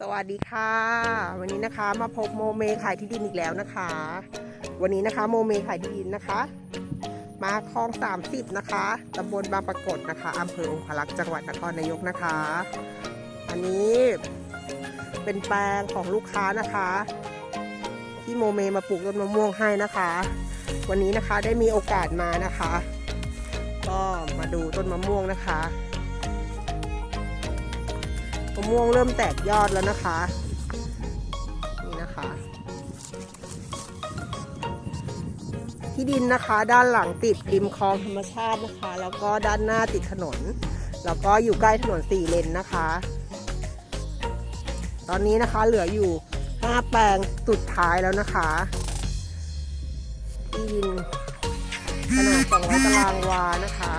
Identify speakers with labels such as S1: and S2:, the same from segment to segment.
S1: สวัสดีค่ะ วันนี้นะคะมาพบโมเมขายที่ดินอีกแล้วนะคะ วันนี้นะคะโมเมขายที่ดินนะคะ มาคลอง 30 นะคะตำบลบางปรากฏนะคะอำเภอองคลักษ์จังหวัดนครนายกนะคะ อันนี้เป็นแปลงของลูกค้านะคะ ที่โมเมมาปลูกต้นมะม่วงให้นะคะ วันนี้นะคะได้มีโอกาสมานะคะ ก็มาดูต้นมะม่วงนะคะ มะม่วงเริ่มแตกยอดแล้วนะคะ นี่นะคะ ที่ดินนะคะด้านหลังติดริมคลองธรรมชาตินะคะ แล้วก็ด้านหน้าติดถนน แล้วก็อยู่ใกล้ถนนสี่เลนนะคะ ตอนนี้นะคะเหลืออยู่5แปลงสุดท้ายแล้วนะคะ ที่ดินขนาด200ตารางวานะคะ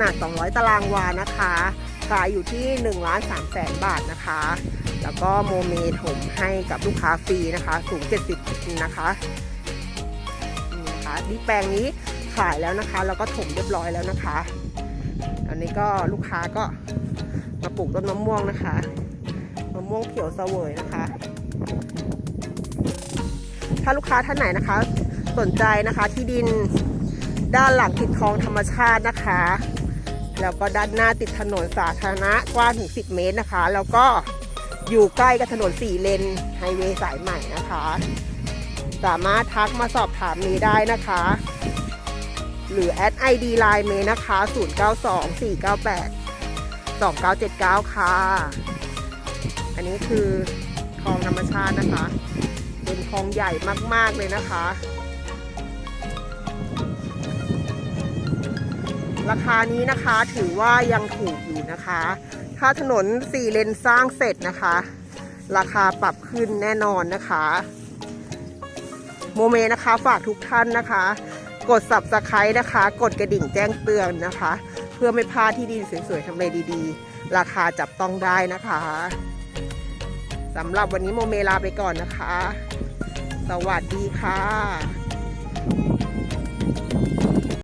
S1: นาด 200 ตารางวานะคะขายอยู่ที่1ล้าน3แสนบาทนะคะ แล้วก็โมเมถมให้กับลูกค้าฟรีนะคะ สูง 70นะคะนี่นะคะนี่แปลงนี้ขายแล้วนะคะ แล้วก็ถมเรียบร้อยแล้วนะคะ อันนี้ก็ลูกค้าก็มาปลูกต้นมะม่วงนะคะ มะม่วงเขียวเสวยนะคะ ถ้าลูกค้าท่านไหนนะคะ สนใจนะคะที่ดินด้านหลังติดคลองธรรมชาตินะคะ แล้วก็ด้านหน้าติดถนนสาธารณะกว้างถึง 10 เมตรนะคะ แล้วก็อยู่ใกล้กับถนน4เลนไฮเวย์สายใหม่นะคะ สามารถทักมาสอบถามเมย์ได้นะคะ หรือแอด ID Line เมย์นะคะ 092498 2979 ค่ะ อันนี้คือคลองธรรมชาตินะคะ เป็นคลองใหญ่มาก ๆ เลยนะคะ ราคานี้นะคะถือว่ายังถูกอยู่นะคะ ถ้าถนน4เลนสร้างเสร็จนะคะ ราคาปรับขึ้นแน่นอนนะคะ โมเมนะคะฝากทุกท่านนะคะ กด subscribe นะคะ กดกระดิ่งแจ้งเตือนนะคะ เพื่อไม่พลาดที่ดินสวยๆทำเลดีๆ ราคาจับต้องได้นะคะสำหรับวันนี้โมเมลาไปก่อนนะคะ สวัสดีค่ะ